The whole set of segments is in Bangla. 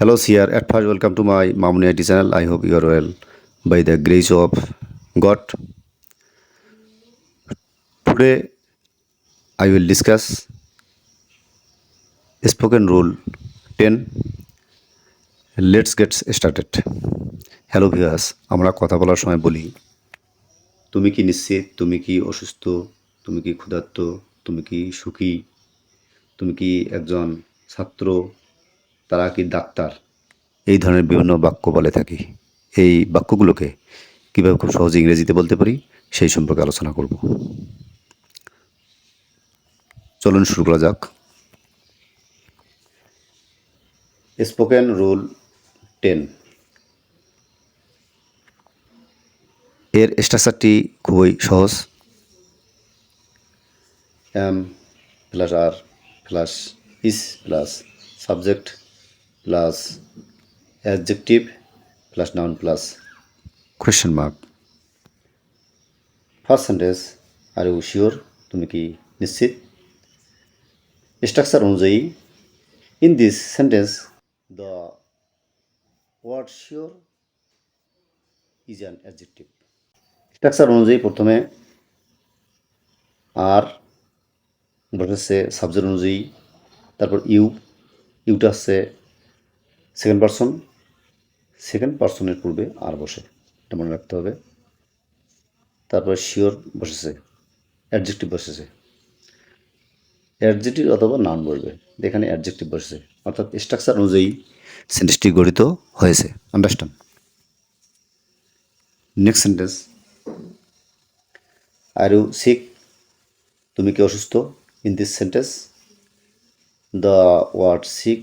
Hello, Sir. At first, welcome to my Mamuni IT channel. I hope you are well by the grace of God. Today, I will discuss spoken rule 10. Let's get started. Hello viewers আমরা কথা বলার সময় বলি তুমি কি নিশ্চিত তুমি কি অসুস্থ তুমি কি ক্ষুধার্ত তুমি কি সুখী তুমি কি একজন ছাত্র তারা কি ডাক্তার? এই ধরনের বিভিন্ন বাক্য বলে থাকি। এই বাক্যগুলোকে কীভাবে খুব সহজে ইংরেজিতে বলতে পারি সেই সম্পর্কে আলোচনা করব। চলুন শুরু করা যাক। Spoken rule ten. এর স্ট্রাকচারটি খুবই সহজ। Am plus are plus is plus subject plus adjective plus noun plus question mark first sentence are you sure তুমি কি নিশ্চিত? স্ট্রাকচার অনুযায়ী in this sentence the word sure is an adjective structure অনুযায়ী প্রথমে আর বসেছে সাবজেক্ট অনুযায়ী তারপর ইউ ইউটা হচ্ছে সেকেন্ড পার্সন সেকেন্ড পার্সনের পূর্বে আর বসে, এটা মনে রাখতে হবে। তারপরে শিওর বসেছে অ্যাডজেক্টিভ বসেছে। অ্যাডজেক্টিভ অথবা নাউন বসবে, এখানে অ্যাডজেক্টিভ বসেছে। অর্থাৎ স্ট্রাকচার অনুযায়ী সেন্টেন্সটি গঠিত হয়েছে। Understand next sentence are you sick তুমি কি অসুস্থ? In this sentence the word sick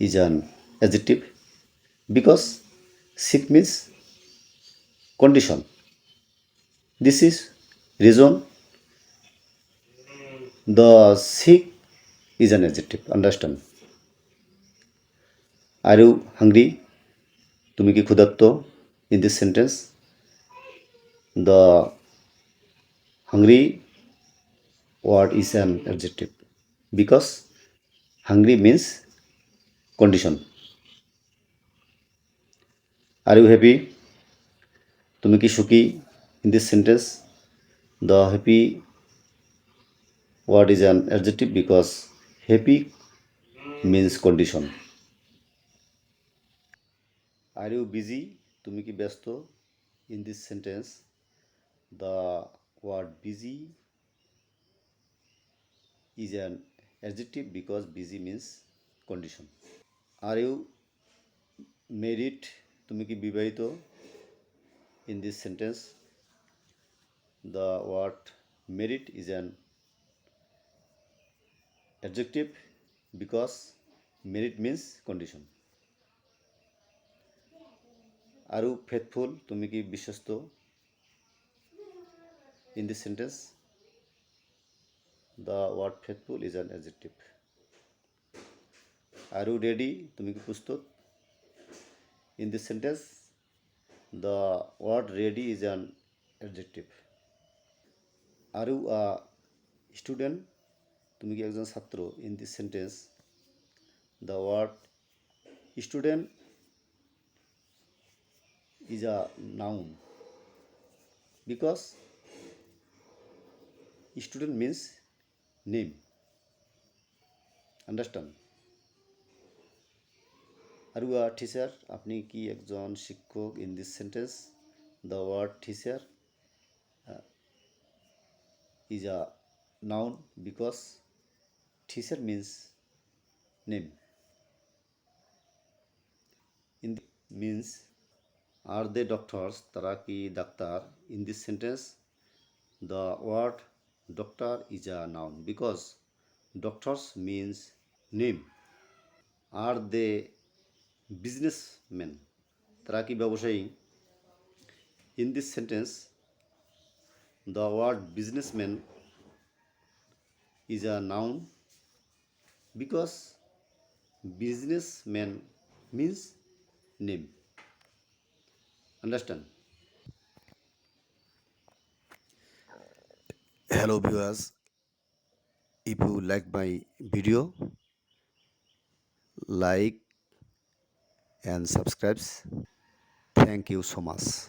is an adjective because sick means condition. This is reason the sick is an adjective. Understand? Are you hungry? তুমি কি ক্ষুধার্ত in this sentence the hungry word is an adjective because hungry means condition are you happy তুমি কি সুখী? In this sentence the happy word is an adjective because happy means condition are you busy তুমি কি ব্যস্ত? In this sentence the word busy is an adjective because busy means condition are you married তুমি কি বিবাহিত? In this sentence the word married is an adjective because married means condition are you faithful তুমি কি বিশ্বস্ত? In this sentence the word faithful is an adjective are you ready তুমি কি প্রস্তুত? In this sentence the word ready is an adjective are you a student তুমি কি একজন ছাত্র? In this sentence the word student is a noun because student means name understand are you teacher আপনি কি একজন শিক্ষক in this sentence the word teacher is a noun because teacher means name in means are they doctors তারা কি doctor? In this sentence the word doctor is a noun because doctors means name are they businessman তারা কি ব্যবসায়ী? In this sentence the word businessman is a noun because businessman means name understand hello, viewers. If you like my video, like and subscribes. Thank you so much.